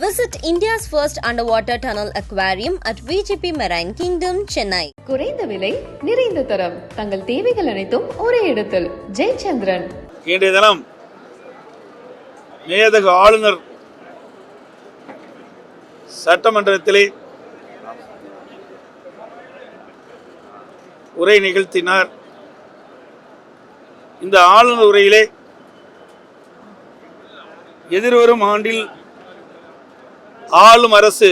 Visit India's first underwater tunnel aquarium at VGP Marine Kingdom, Chennai. குறைந்த விலை நிறைந்த தரம். தங்கள் தேவைகள் அனைத்தும் ஒரே இடத்தில். ஜெயச்சந்திரன். இன்றைய தினம் மேதகு ஆளுநர் சட்டமன்றத்திலே உரை நிகழ்த்தினார். இந்த ஆளுநர் உரையிலே எதிர்வரும் ஆண்டில் ஆளும் அரசு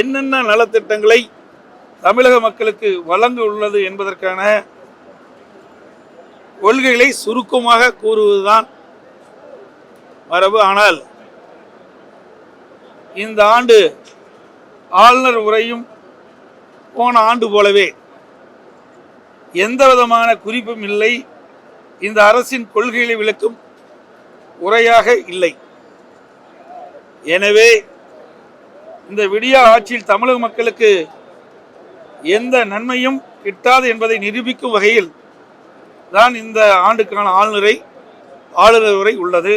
என்னென்ன நலத்திட்டங்களை தமிழக மக்களுக்கு வழங்க உள்ளது என்பதற்கான கொள்கைகளை சுருக்கமாக கூறுவதுதான் மரபு. ஆனால் இந்த ஆண்டு ஆளுநர் உரையும் போன ஆண்டு போலவே எந்த விதமான குறிப்பும் இல்லை. இந்த அரசின் கொள்கைகளை விளக்கும் உரையாக இல்லை. எனவே இந்த விடியா ஆட்சியில் தமிழக மக்களுக்கு எந்த நன்மையும் கிட்டாது என்பதை நிரூபிக்கும் வகையில் தான் இந்த ஆண்டுக்கான ஆளுநரை ஆளுநர் உரை உள்ளது.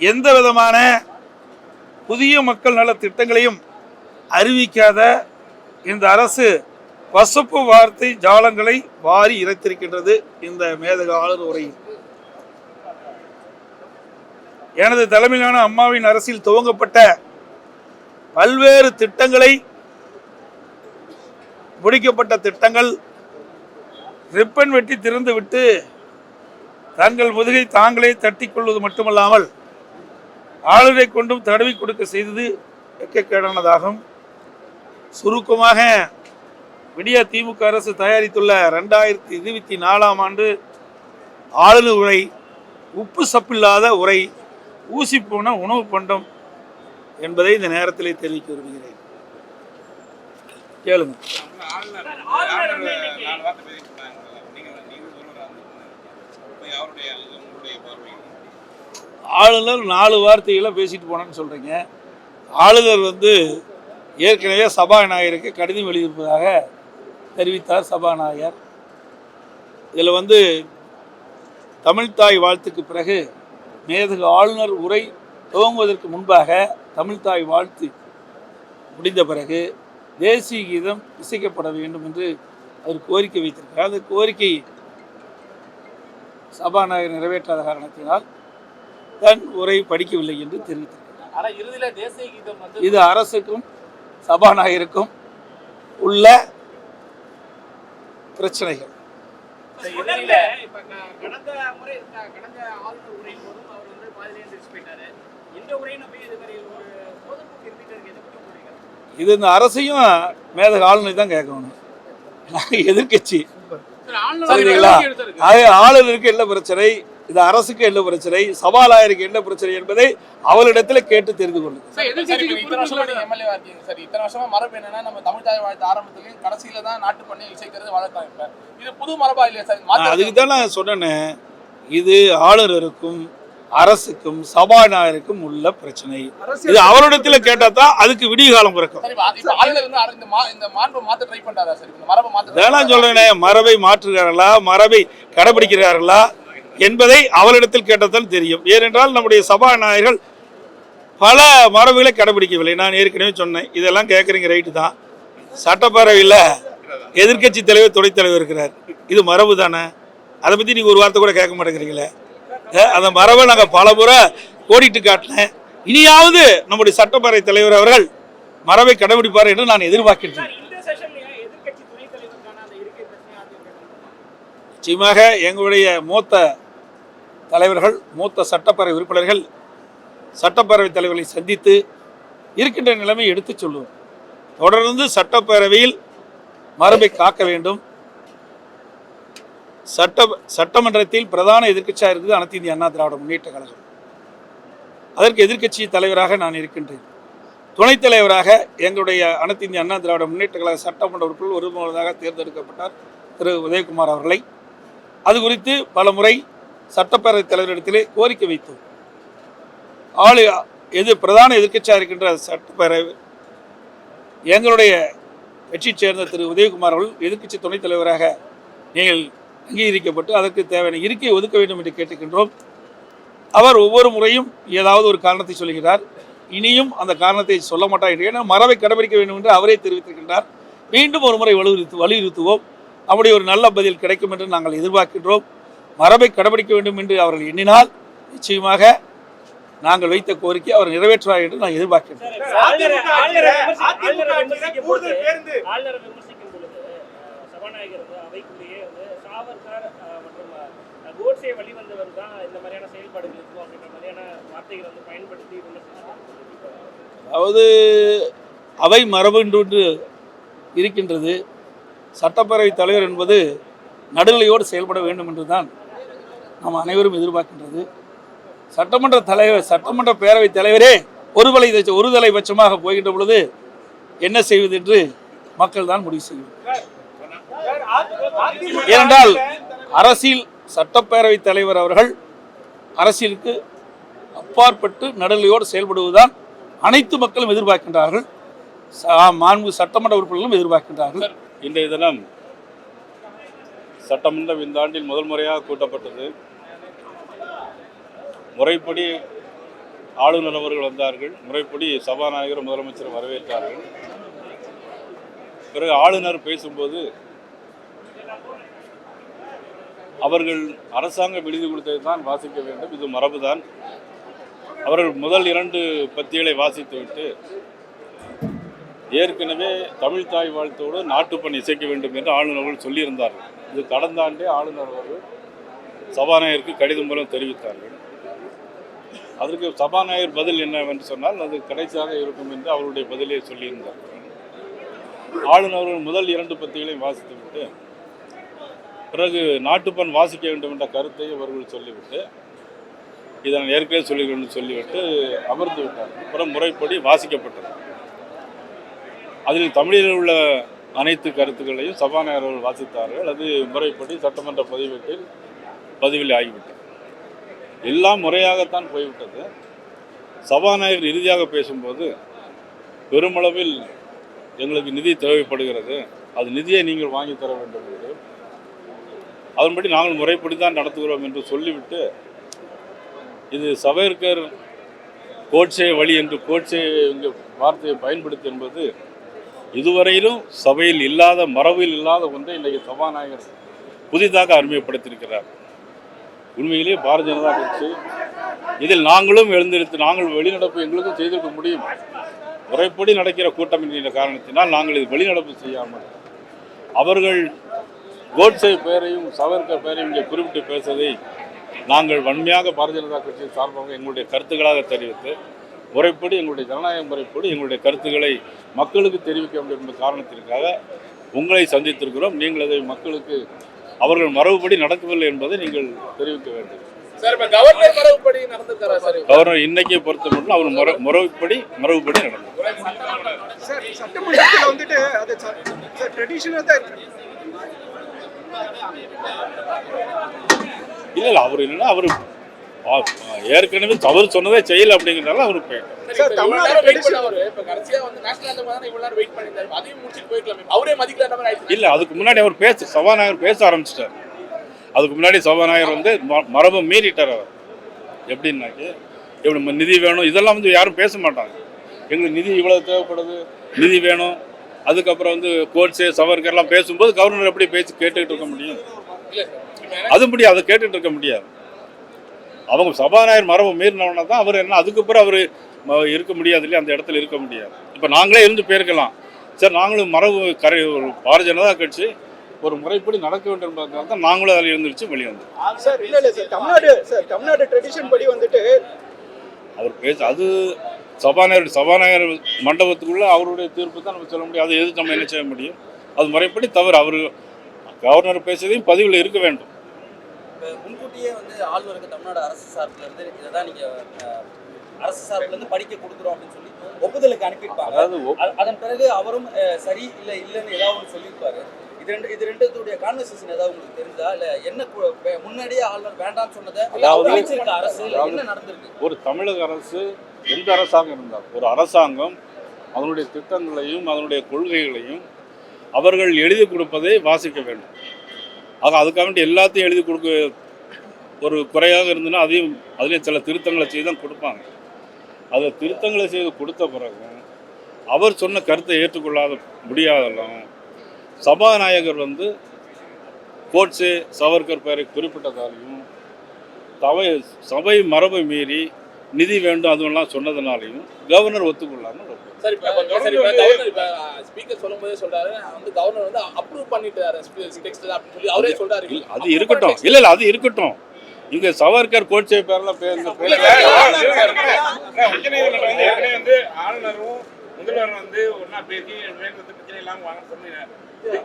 எந்த விதமான புதிய மக்கள் நல திட்டங்களையும் அறிவிக்காத இந்த அரசு பசுப்பு வார்த்தை ஜாலங்களை வாரி இறைத்திருக்கின்றது இந்த மேதக ஆளுநர் உரையில். எனது தலைமையிலான அம்மாவின் அரசில் துவங்கப்பட்ட பல்வேறு திட்டங்களை முடிக்கப்பட்ட திட்டங்கள் ரிப்பன் வெட்டி திறந்துவிட்டு தங்கள் முதுகை தாங்களே தட்டி கொள்வது மட்டுமல்லாமல் ஆளுநரை கொண்டும் தடவி கொடுக்க செய்தது வெக்கக்கேடானதாகும் சுருக்கமாக விடியா திமுக அரசு தயாரித்துள்ள ரெண்டாயிரத்தி இருபத்தி நாலாம் ஆண்டு ஆளுநர் உரை உப்பு சப்பில்லாத உரை ஊசி போன உணவு பண்டம் என்பதை இந்த நேரத்திலே தெரிவிக்க விரும்புகிறேன். கேளுங்க. ஆளுநர் நாலு வார்த்தைகளை பேசிட்டு போனேன்னு சொல்கிறீங்க ஆளுநர் வந்து ஏற்கனவே சபாநாயகருக்கு கடிதம் எழுதியிருப்பதாக தெரிவித்தார் சபாநாயகர். இதில் வந்து தமிழ்தாய் வாழ்த்துக்கு பிறகு மேதகு ஆளுநர் உரை துவங்குவதற்கு முன்பாக தமிழ்தாய் வாழ்த்து. முடிந்த பிறகு தேசிய கீதம் இசைக்கப்பட வேண்டும் என்று அவர் கோரிக்கை வைத்திருக்கிறார். அந்த கோரிக்கை சபாநாயகர் நிறைவேற்றாத காரணத்தினால் தன் உரை படிக்கவில்லை என்று தெரிவித்திருக்கிறார். தேசிய கீதம் இது அரசுக்கும் சபாநாயகருக்கும் உள்ள பிரச்சனைகள். இறுதியில இப்ப க- கடந்த முறை க- கடந்த ஆளுநர் உரையின் போதும் அவர் வந்து பாதியிலே எந்திரிச்சு போயிட்டாரு. இந்த உரையும் போய் இது மாதிரி ஒரு பொதுப்போக்கு இருந்துட்டு இருக்கு எதை பத்தி சொல்றீங்க? இது இந்த அரசையும் மேதக ஆளுநர் தான் கேட்கணும். நாங்க எதிர்க்கட்சி சரிங்களா? அது ஆளுநருக்கு என்ன பிரச்சனை? இது அரசுக்கு என்ன பிரச்சனை? சபாநாயகருக்கு என்ன பிரச்சனை என்பதை அவளிடத்துல கேட்டு தெரிந்து கொள்ளுங்க அதுக்கு தான் நான் சொன்னேனே. இது ஆளுநருக்கும் அரசுக்கும் சபாநாயகருக்கும் உள்ள பிரச்சனை. இது அவரிடத்துல கேட்டா தான் அதுக்கு விடிய காலம் பிறக்கும். சரி இப்ப இப்ப ஆளுநர் வந்து அர- இந்த மா- இந்த மாண்பை மாத்த ட்ரை பண்றாரா சார்? இந்த மரபை மாத்த இதெல்லாம் சொல்றேனே மரபை மாற்றுகிறார்களா? மரபை கடைபிடிக்கிறார்களா? என்பதை அவளிடத்தில் கேட்டதான் தெரியும். ஏனென்றால் நம்முடைய சபாநாயகர்கள் பல மரபுகளை கடைபிடிக்கவில்லை. நான் ஏற்கனவே சொன்னேன். இதெல்லாம் கேட்குறீங்க ரைட்டு தான். சட்டப்பேரவையில் எதிர்க்கட்சி தலைவர் துணைத் தலைவர் இருக்கிறார். இது மரபு தானே? அதை பற்றி நீங்கள் ஒரு வார்த்தை கூட கேட்க மாட்டேங்கிறீங்களே? அந்த மரபை நாங்கள் பல முறை கோடிட்டு காட்டினேன். இனியாவது நம்முடைய சட்டப்பேரவை தலைவர் அவர்கள் மரபை கடைபிடிப்பார் என்று நான் எதிர்பார்க்கின்றேன். நிச்சயமாக எங்களுடைய மூத்த தலைவர்கள் மூத்த சட்டப்பேரவை உறுப்பினர்கள் சட்டப்பேரவை தலைவர்களை சந்தித்து இருக்கின்ற நிலைமை எடுத்துச் சொல்லுவோம். தொடர்ந்து சட்டப்பேரவையில் மரபை காக்க வேண்டும். சட்ட சட்டமன்றத்தில் பிரதான எதிர்க்கட்சியாக இருக்குது அனைத்து இந்திய அண்ணா திராவிட முன்னேற்ற கழகம். அதற்கு எதிர்க்கட்சி தலைவராக நான் இருக்கின்றேன். துணைத் தலைவராக எங்களுடைய அனைத்து இந்திய அண்ணா திராவிட முன்னேற்ற கழக சட்டமன்ற உறுப்பினர் ஒருமுறையாக தேர்ந்தெடுக்கப்பட்டார் திரு. உதயகுமார் அவர்களை. அது குறித்து பல முறை சட்டப்பேரவைத் தலைவரிடத்திலே கோரிக்கை வைத்தோம். ஆளு எது பிரதான எதிர்க்கட்சியாக இருக்கின்ற சட்டப்பேரவை. எங்களுடைய கட்சியைச் சேர்ந்த திரு. உதயகுமார் அவர்கள் எதிர்க்கட்சி துணைத் தலைவராக நீங்கள் அங்கீகரிக்கப்பட்டு அதற்கு தேவையான இருக்கையை ஒதுக்க வேண்டும் என்று கேட்டுக்கின்றோம். அவர் ஒவ்வொரு முறையும் ஏதாவது ஒரு காரணத்தை சொல்கிறார். இனியும் அந்த காரணத்தை சொல்ல மாட்டார் என்று. ஏன்னா மரபை கடைபிடிக்க வேண்டும் என்று அவரே தெரிவித்திருக்கின்றார். மீண்டும் ஒரு முறை வலியுறுத்து வலியுறுத்துவோம். அப்படி ஒரு நல்ல பதில் கிடைக்கும் என்று நாங்கள் எதிர்பார்க்கின்றோம். மரபை கடைபிடிக்க வேண்டும் என்று அவர்கள் எண்ணினால் நிச்சயமாக நாங்கள் வைத்த கோரிக்கை அவர் நிறைவேற்றுவார் என்று நான் விமர்சிச்சிருக்காங்க. அதாவது அவை மரபு என்று இருக்கின்றது. சட்டப்பேரவை தலைவர் என்பது நடுநிலையோடு செயல்பட வேண்டும் என்று தான் நாம் அனைவரும் எதிர்பார்க்கின்றது. சட்டமன்ற தலைவர் சட்டமன்ற பேரவைத் தலைவரே ஒருதலை ஒருதலை பட்சமாக போகின்ற பொழுது என்ன செய்வது என்று மக்கள் தான் முடிவு செய்யும் ஏனென்றால் அரசியல் சட்டப்பேரவைத் தலைவர் அவர்கள் அரசியலுக்கு அப்பாற்பட்டு நடுநிலையோடு செயல்படுவதுதான் அனைத்து மக்களும் எதிர்பார்க்கின்றார்கள். மாண்பு சட்டமன்ற உறுப்பினர்களும் எதிர்பார்க்கின்றார்கள். இன்றைய தினம் சட்டமன்றம் இந்த ஆண்டில் முதல் முறையாக கூட்டப்பட்டது. முறைப்படி ஆளுநர் அவர்கள் வந்தார்கள். முறைப்படி சபாநாயகர் முதலமைச்சர் வரவேற்றார்கள். பிறகு ஆளுநர் பேசும்போது அவர்கள் அரசாங்கம் எழுதி கொடுத்ததை தான் வாசிக்க வேண்டும். இது மரபுதான். அவர்கள் முதல் இரண்டு பத்திகளை வாசித்துவிட்டு ஏற்கனவே தமிழ் தாய் வாழ்த்தோடு நாட்டுப்பண் இசைக்க வேண்டும் என்று ஆளுநர் அவர்கள் சொல்லியிருந்தார்கள். இது கடந்த ஆண்டே ஆளுநர் அவர்கள் சபாநாயகருக்கு கடிதம் மூலம் தெரிவித்தார்கள். அதற்கு சபாநாயகர் பதில் என்னவென்று சொன்னால் அது கடைசியாக இருக்கும் என்று அவருடைய பதிலே சொல்லியிருந்தார்கள் ஆளுநர்கள் முதல் இரண்டு பத்திகளையும் வாசித்துவிட்டு பிறகு நாட்டுப்பண் வாசிக்க வேண்டும் என்ற கருத்தை அவர்கள் சொல்லிவிட்டு இதை நான் ஏற்கனவே சொல்லிக்கிறேன் சொல்லிவிட்டு அமர்ந்து விட்டார் அப்புறம் முறைப்படி வாசிக்கப்பட்டது. அதில் தமிழில் உள்ள அனைத்து கருத்துக்களையும் சபாநாயகர் அவர்கள் வாசித்தார்கள். அது முறைப்படி சட்டமன்ற பதிவேட்டில் பதிவில் ஆகிவிட்டது. எல்லாம் முறையாகத்தான் போய்விட்டது. சபாநாயகர் இறுதியாக பேசும்போது பெருமளவில் எங்களுக்கு நிதி தேவைப்படுகிறது. அது நிதியை நீங்கள் வாங்கி தர வேண்டும் என்று. அதன்படி நாங்கள் முறைப்படி தான் நடத்துகிறோம் என்று சொல்லிவிட்டு இது சவேர்கர் கோட்சே வழி என்று கோட்சே இங்கே வார்த்தையை பயன்படுத்தி என்பது இதுவரையிலும் சபையில் இல்லாத மரபில் இல்லாத ஒன்றை இன்றைக்கு சபாநாயகர் புதிதாக அறிமுகப்படுத்தியிருக்கிறார். உண்மையிலேயே பாரதிய ஜனதா கட்சி இதில் நாங்களும் எழுந்திருத்து நாங்கள் வெளிநடப்பு எங்களுக்கும் செய்திருக்க முடியும். முறைப்படி நடக்கிற கூட்டம் என்கிற காரணத்தினால் நாங்கள் இது வெளிநடப்பு செய்யாமல் அவர்கள் கோட்சே பெயரையும் சவர்கர் பெயரையும் இங்கே குறிப்பிட்டு பேசுவதை நாங்கள் வன்மையாக பாரதிய ஜனதா கட்சியின் சார்பாக எங்களுடைய கருத்துக்களாக தெரிவித்து முறைப்படி எங்களுடைய ஜனநாயக முறைப்படி எங்களுடைய கருத்துக்களை மக்களுக்கு தெரிவிக்க வேண்டும் என்ற காரணத்திற்காக உங்களை சந்தித்திருக்கிறோம். நீங்கள் அதை மக்களுக்கு அவர்கள் மரபுப்படி நடக்கவில்லை என்பதை நீங்கள் தெரிவிக்க வேண்டும். சார் இப்ப கவர்னர் இன்னைக்கே பொறுத்த மட்டும் அவர் முறை முறைப்படி மரபுப்படி நடந்தது சார் சட்டமன்றத்தில் வந்துட்டு அது சார் ட்ரெடிஷனாக தான் இருக்கு. இல்லை இல்லை அவர் என்னன்னா அவர் ஏற்கனவே தவறு சொன்னதே செய்யல அப்படிங்கிறதால அவர். இல்லை அதுக்கு முன்னாடி அவர் பேச சபாநாயகர் பேச ஆரம்பிச்சிட்டார். அதுக்கு முன்னாடி சபாநாயகர் வந்து ம- மரபை மீறிட்டார் அவர். எப்படின்னாக்கி எப்படி ம- நிதி வேணும் இதெல்லாம் வந்து யாரும் பேச மாட்டாங்க. எங்களுக்கு நிதி இவ்வளவு தேவைப்படுது நிதி வேணும். அதுக்கப்புறம் வந்து கோட்ஸு சவர்கர்லாம் பேசும்போது கவர்னர் எப்படி பேசி கேட்டுக்கிட்டு இருக்க முடியும்? அது முடியாது அதை கேட்டுட்டு இருக்க முடியாது. அவங்க சபாநாயகர் மரபு மீறினவனா தான் அவர் என்ன அதுக்கு பிறகு அவர் இருக்க முடியாது இல்லையா? அந்த இடத்துல இருக்க முடியாது. இப்போ நாங்களே இருந்து போயிருக்கலாம். சார் நாங்களும் மரபு கரை ஒரு பாரதிய ஜனதா கட்சி ஒரு முறைப்படி நடக்க வேண்டும் தான் நாங்களும் அதில் இருந்துருச்சு வெளியே வந்தோம் சார் இல்ல இல்ல sir Tamil Nadu sir Tamil Nadu tradition படி வந்துட்டு அவர் பேச அது சபாநாயகர் சபாநாயகர் மண்டபத்துக்குள்ள அவருடைய தீர்ப்பு தான் நம்ம சொல்ல முடியும். அதை எது நம்ம என்ன செய்ய முடியும்? அது முறைப்படி தவறு. அவர் கவர்னர் பேசுறதையும் பதிவில் இருக்க வேண்டும். இப்ப முன்கூட்டியே வந்து ஆளுநருக்கு தமிழ்நாடு அரசு சார்பில் இருந்து இதை தான் நீங்க அஹ், அரசு சார்பில் இருந்து படிக்க கொடுக்குறோம் அப்படின்னு சொல்லி ஒப்புதலுக்கு அனுப்பியிருப்பாங்க. அதன் பிறகு அவரும் சரி இல்ல இல்லைன்னு ஏதாவது ஒன்று சொல்லியிருப்பாரு. இது ரெண்டு இது ரெண்டுத்துடைய கான்வர்சேஷன் ஏதாவது உங்களுக்கு தெரிஞ்சா இல்ல என்ன முன்னாடியே ஆளுநர் வேண்டாம்னு சொன்னதை அறிவிச்சிருக்க அரசு என்ன நடந்திருக்கு? ஒரு தமிழக அரசு எந்த அரசாங்கம் இருந்தால் ஒரு அரசாங்கம் அதனுடைய திட்டங்களையும் அதனுடைய கொள்கைகளையும் அவர்கள் எழுதி கொடுப்பதை வாசிக்க வேண்டும். ஆக அதுக்காக வேண்டி எல்லாத்தையும் எழுதி கொடுக்க ஒரு குறையாக இருந்ததுன்னா அதையும் அதுலேயும் சில திருத்தங்களை செய்து தான் கொடுப்பாங்க. அதை திருத்தங்களை செய்து கொடுத்த பிறகு அவர் சொன்ன கருத்தை ஏற்றுக்கொள்ளாத முடியாதெல்லாம் சபாநாயகர் வந்து கோட்ஸே சவர்கர் பெயரை குறிப்பிட்டதாலையும் தவை சபை மரபை மீறி நிதி வேண்டும் அதுவெல்லாம் சொன்னதுனாலையும் கவர்னர் ஒத்துக்கொள்ளாமல் சரி இப்ப ஸ்பீக்கர் சொல்லும்போதே சொல்றாரு நான் வந்து கவர்னர் வந்து அப்ரூவ் பண்ணிட்டாரு டெக்ஸ்ட் அப்படின்னு சொல்லி அவரே சொல்றாரு அது இருக்கட்டும் இல்ல இல்ல அது இருக்கட்டும் இங்க சவர்கர் கோட்சே பேர்லாம் பேர் உச்சநீதிமன்றம் வந்து ஏற்கனவே வந்து ஆளுநரும் முதல்வரும் வந்து ஒன்னா பேசி வேண்டது பிரச்சனை இல்லாம வாங்க சொன்னீங்க.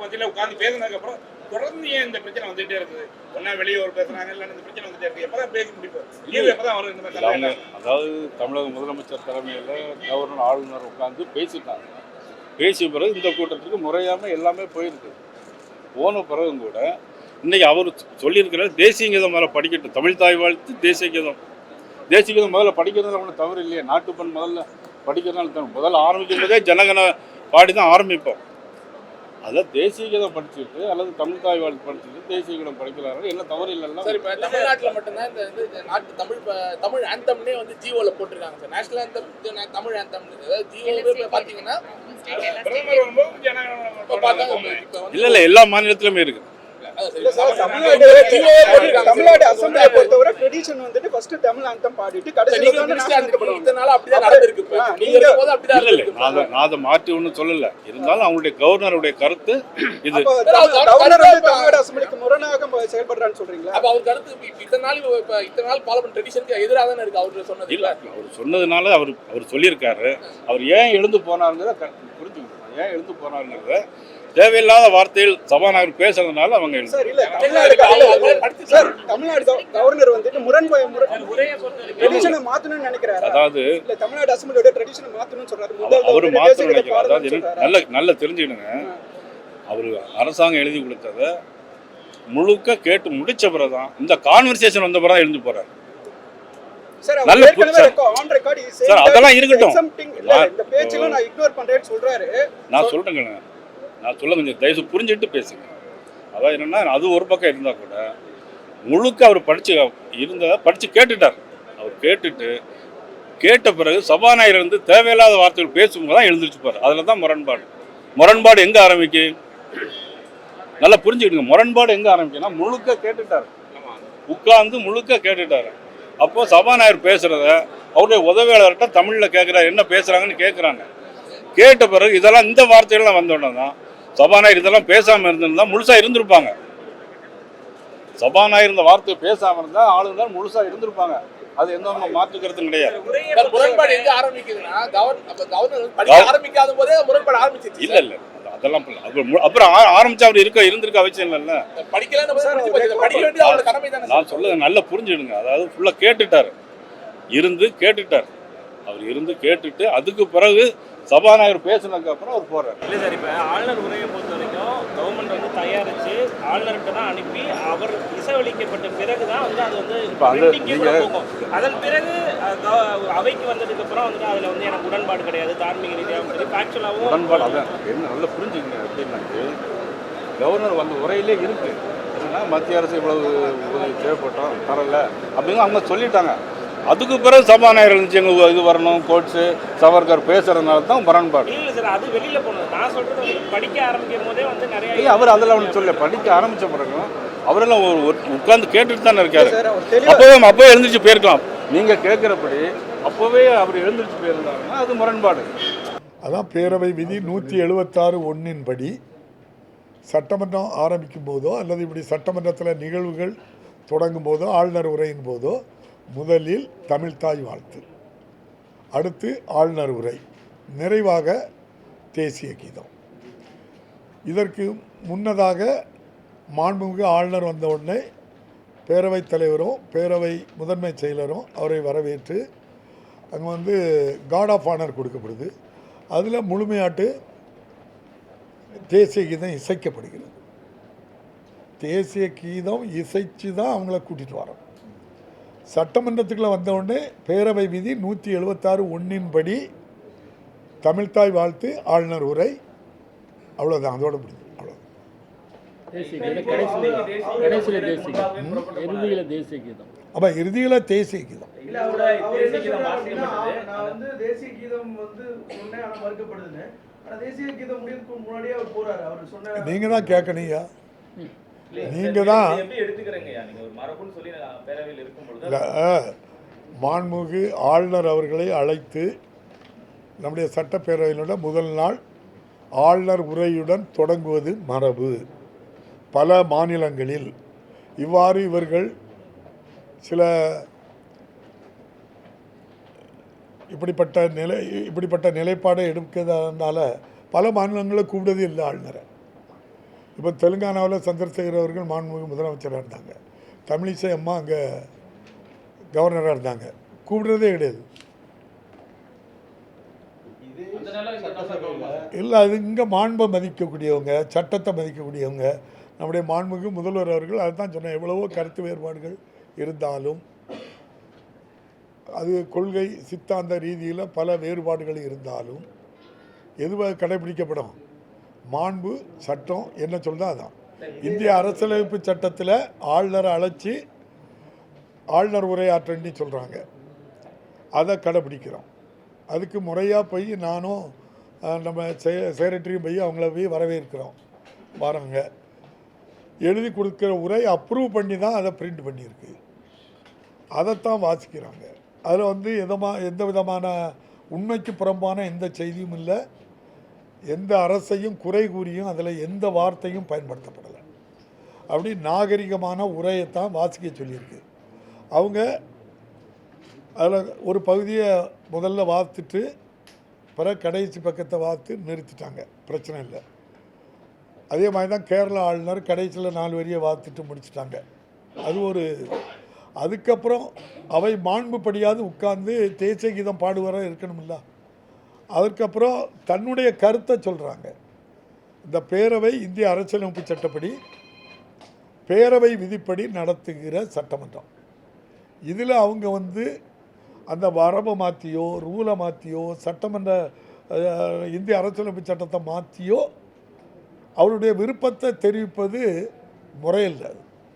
மத்தியில உட்கார்ந்து பேசினதுக்கு அப்புறம் தொடர்ந்து ஏன் இந்த பிரச்சனை வந்துட்டே இருக்குது? ஒன்னா வெளியே ஒரு பேசுறாங்க இல்ல இந்த பிரச்சனை வந்துட்டே இருக்கு. எப்பதான் பேசி முடிப்போம்? லீவு எப்பதான் வரும் இந்த மாதிரி? அதாவது தமிழக முதலமைச்சர் தலைமையில் கவர்னர் ஆளுநர் உட்கார்ந்து பேசிட்டாங்க. பேசிய பிறகு இந்த கூட்டத்துக்கு முறையாம எல்லாமே போயிருக்கு. போன பிறகும் கூட இன்னைக்கு அவர் சொல்லியிருக்கிறார் தேசிய கீதம் முதல்ல படிக்கட்டும். தமிழ் தாய் வாழ்த்து தேசிய கீதம் தேசிய கீதம் முதல்ல படிக்கிறதுல ஒன்றும் தவறு இல்லையே. நாட்டுப்பண் முதல்ல படிக்கிறதுனால முதல்ல ஆரம்பிக்கும் போதே ஜனகன பாடி தான் ஆரம்பிப்போம். அதை தேசிய கீதம் படிச்சுட்டு அல்லது தமிழ் தாய் வாழ்த்து படிச்சுட்டு தேசிய கீதம் படிக்கிறார்கள். என்ன தவறு இல்லைல்ல சரி இப்ப தமிழ்நாட்டுல மட்டும்தான் இந்த வந்து இந்த நாட்டு தமிழ் தமிழ் ஆந்தம்னே வந்து ஜியோல போட்டிருக்காங்க sir. National anthem Tamil anthem அதாவது ஜியோ பாத்தீங்கன்னா பிரதமர் வரும்போது ஜனகணமன இப்ப பார்த்தா இப்ப வந்து இல்லை இல்லை எல்லா மாநிலத்திலுமே இருக்கு. தமிழ்நாடு. அசம்பிளியை பொறுத்தவரை ட்ரெடிஷன் வந்துட்டு ஃபர்ஸ்ட் தமிழ் அந்தம் பாடிட்டு கடைசியில் நான் அதை நான் அதை மாற்றி ஒன்றும் சொல்லலை. இருந்தாலும் அவங்களுடைய கவர்னருடைய கருத்து இது. கவர்னர் வந்து கண்டிப்பா- தமிழ்நாடு அசம்பிளிக்கு முரணாக செயல்படுறான்னு சொல்றீங்களா? அப்ப அவர் கருத்து இத்தனை நாள் இப்ப இத்தனை நாள் ஃபாலோ பண்ண ட்ரெடிஷனுக்கு எதிராக தானே இருக்கு அவர் சொன்னது இல்லை அவர் சொன்னதுனால அவர் அவர் சொல்லியிருக்காரு. அவர் ஏன் எழுந்து போனாருங்கிறத புரிஞ்சுக்கணும். ஏன் எழுந்து போனாருங்கிறத தேவையில்லாத வார்த்தைகள் சபாநாயகர் பேசுறதுனால அவங்க கவர்னர் வந்துட்டு முரண் உரையை பொறுத்த வரைக்கும் ட்ரெடிஷனை மாத்தணும்னு நினைக்கிறாரு? அதாவது இல்ல தமிழ்நாடு அசம்பிளியோட ட்ரெடிஷனை மாத்தணும்னு சொல்றாரு. அவரு கீதம் நினைக்கிறார். அதாவது. நல்ல நல்ல தெரிஞ்சுக்கணுங்க. அவர் அரசாங்கம் எழுதி கொடுத்ததை முழுக்க கேட்டு முடிச்ச பிறகுதான் இந்த கான்வர்சேஷன் வந்த பிறகு எழுந்து போறாரு. சார் நல்ல சார். அதெல்லாம் இருக்கட்டும். நான் சொல்றேங்க நான் சொல்ல கொஞ்சம் தயவு புரிஞ்சுட்டு பேசுங்க. அதான் என்னென்னா அது ஒரு பக்கம் இருந்தால் கூட முழுக்க அவர் படித்து இருந்ததை படித்து கேட்டுட்டார். அவர் கேட்டுட்டு கேட்ட பிறகு சபாநாயகர் வந்து தேவையில்லாத வார்த்தைகள் பேசும்போது தான் எழுந்திருச்சுப்பார் அதில் தான் முரண்பாடு. முரண்பாடு எங்கே ஆரம்பிக்கு? நல்லா புரிஞ்சுக்கிடுங்க. முரண்பாடு எங்கே ஆரம்பிக்குன்னா முழுக்க கேட்டுட்டார். உட்கார்ந்து முழுக்க கேட்டுட்டார். அப்போ சபாநாயகர் பேசுகிறத அவருடைய உதவியாளர்கிட்ட தமிழில் கேட்குறாரு என்ன பேசுகிறாங்கன்னு கேட்குறாங்க கேட்ட பிறகு இதெல்லாம் இந்த வார்த்தைகள்லாம் வந்தோடனே தான் சபாநாயகர் இதெல்லாம் பேசாமல் இருந்திருந்தா முழுசா இருந்திருப்பாங்க. சபாநாயகர் இந்த வார்த்தையை பேசாமல் இருந்தா ஆளுநர் முழுசா இருந்திருப்பாங்க. அது எந்த ஒரு மாற்றுக்கிறது கிடையாது. முரண்பாடு எங்க ஆரம்பிக்குதுன்னா கவர்னர் ஆரம்பிக்காத போதே முரண்பாடு ஆரம்பிச்சிருச்சு. இல்ல இல்ல. அது- அதெல்லாம். அப்புறம் அப்புறம் ஆரம்பிச்சு அவர் இருக்க இருந்திருக்க அவசியம் இல்லைல்ல. படிக்கலன்னு போது சார், முடிஞ்சு அவர் போச்சு. படிக்க வேண்டியது அவரோட கடமை தானே. நான் சொல்லுது நல்லா புரிஞ்சுடுங்க. அதாவது ஃபுல்லா கேட்டுட்டாரு. இருந்து கேட்டுட்டார். அவர் இருந்து கேட்டுட்டு அதுக்கு பிறகு சபாநாயகர் பேசினதுக்கு அப்புறம் அவர் போறாரு. இல்லை சார் இப்போ ஆளுநர் உரையை பொறுத்த வரைக்கும் கவர்மெண்ட் வந்து தயாரித்து ஆளுநர்கிட்ட தான் அனுப்பி அவர் இசைவளிக்கப்பட்ட பிறகு தான் வந்து அது வந்து அதன் பிறகு அவைக்கு வந்ததுக்கு அப்புறம் வந்துட்டு அதில் வந்து எனக்கு உடன்பாடு கிடையாது தார்மீக ரீதியாகவும் சரி ஃபேக்சுவலாகவும் உடன்பாடு அதான். என்ன நல்லா புரிஞ்சுக்கங்க எப்படின்னாக்கு கவர்னர் வந்த உரையிலே இருக்கு. என்னன்னா மத்திய அரசு இவ்வளவு உதவி தேவைப்பட்டோம் தரல அப்படின்னு அவங்க சொல்லிட்டாங்க. அதுக்கு பிறகு சபாநாயகர் இருந்துச்சு எங்க இது வரணும் கோட்ஸு சவர்கர் பேசுறதுனால தான் முரண்பாடு. இல்லை சார் அது வெளியில் போனது. நான் சொல்கிறது வந்து படிக்க ஆரம்பிக்கும் போதே வந்து நிறைய அவர் அதில் ஒன்று சொல்ல படிக்க ஆரம்பிச்ச பிறகு அவரெல்லாம் ஒரு ஒரு உட்கார்ந்து கேட்டுட்டு தானே இருக்காரு. அப்போவே அப்போவே எழுந்திரிச்சு போயிருக்கலாம். நீங்க கேட்குறபடி அப்போவே அவர் எழுந்திரிச்சு போயிருந்தாருன்னா அது முரண்பாடு. அதான் பேரவை விதி நூற்றி எழுபத்தாறு ஒன்றின்படி சட்டமன்றம் ஆரம்பிக்கும் போதோ அல்லது இப்படி சட்டமன்றத்தில் நிகழ்வுகள் தொடங்கும் போதோ ஆளுநர் உரையின் போதோ முதலில் தமிழ்தாய் வாழ்த்து. அடுத்து ஆளுநர் உரை. நிறைவாக தேசிய கீதம். இதற்கு முன்னதாக மாண்புமிகு ஆளுநர் வந்த உடனே பேரவைத் தலைவரும் பேரவை முதன்மை செயலரும் அவரை வரவேற்று அங்கே வந்து கார்ட் ஆஃப் ஆனர் கொடுக்கப்படுது. அதில் முழுமையாட்டு தேசிய கீதம் இசைக்கப்படுகிறது. தேசிய கீதம் இசைச்சு தான் அவங்கள கூட்டிகிட்டு வரோம் சட்டமன்றத்துக்குள்ள வந்த உடனே பேரவை விதி நூற்றி எழுபத்தாறு ஒன்றின்படி தமிழ்தாய் வாழ்த்து ஆளுநர் உரை. அவ்வளோதான் அதோட முடிஞ்சு. அவ்வளோ அப்போ இறுதியில் தேசிய கீதம். நீங்கள் தான் கேட்கணுங்க நீங்கள் தான் மாண்புமிகு ஆளுநர் அவர்களை அழைத்து நம்முடைய சட்டப்பேரவையினோட முதல் நாள் ஆளுநர் உரையுடன் தொடங்குவது மரபு. பல மாநிலங்களில் இவ்வாறு இவர்கள் சில இப்படிப்பட்ட நிலை இப்படிப்பட்ட நிலைப்பாடை எடுக்கிறதுனால பல மாநிலங்களை கூப்பிட்டதே இல்லை ஆளுநரை. இப்போ தெலுங்கானாவில் சந்திரசேகர் அவர்கள் மாண்புமிகு முதலமைச்சராக இருந்தாங்க. தமிழிசை அம்மா அங்கே கவர்னராக இருந்தாங்க. கூப்பிடுறதே கிடையாது. இல்லை அது இங்கே மாண்பை மதிக்கக்கூடியவங்க சட்டத்தை மதிக்கக்கூடியவங்க நம்முடைய மாண்புமிகு முதல்வர் அவர்கள் அதுதான் சொன்னேன். எவ்வளவோ கருத்து வேறுபாடுகள் இருந்தாலும் அது கொள்கை சித்தாந்த ரீதியில் பல வேறுபாடுகள் இருந்தாலும் எதுவாக கடைபிடிக்கப்படும் மாண்பு சட்டம் என்ன சொல்லுதோ அதான். இந்திய அரசியலமைப்பு சட்டத்தில் ஆளுநரை அழைச்சி ஆளுநர் உரையாற்றன்னு சொல்கிறாங்க அதை கடைபிடிக்கிறோம். அதுக்கு முறையாக போய் நானும் நம்ம செ செக்ரட்டரியும் போய் அவங்கள போய் வரவேற்கிறோம். வராங்க எழுதி கொடுக்குற உரை அப்ரூவ் பண்ணி தான் அதை பிரிண்ட் பண்ணியிருக்கு. அதைத்தான் வாசிக்கிறாங்க. அதில் வந்து எதமா எந்த விதமான உண்மைக்கு புறம்பான எந்த செய்தியும் இல்லை. எந்த அரசையும் குறை கூறியும் அதில் எந்த வார்த்தையும் பயன்படுத்தப்படலை. அப்படி நாகரிகமான உரையைத்தான் வாசிக்க சொல்லியிருக்கு. அவங்க அதில் ஒரு பகுதியை முதல்ல வாத்துட்டு பிறகு கடைசி பக்கத்தை வாத்து நிறுத்திட்டாங்க. பிரச்சனை இல்லை. அதே மாதிரி தான் கேரளா ஆளுநர் கடைசியில் நாலு வரியை வாத்துட்டு முடிச்சிட்டாங்க. அது ஒரு அதுக்கப்புறம் அவை மாண்புப்படியாவது உட்கார்ந்து தேசிய கீதம் பாடுவர இருக்கணுமில்ல அதுக்கப்புறம் தன்னுடைய கருத்தை சொல்கிறாங்க இந்த பேரவை இந்திய அரசியலமைப்பு சட்டப்படி பேரவை விதிப்படி நடத்துகிற சட்டமன்றம். இதில் அவங்க வந்து அந்த வரம்பை மாற்றியோ ரூலை மாற்றியோ சட்டமன்ற இந்திய அரசியலமைப்பு சட்டத்தை மாற்றியோ அவருடைய விருப்பத்தை தெரிவிப்பது முறையில்லை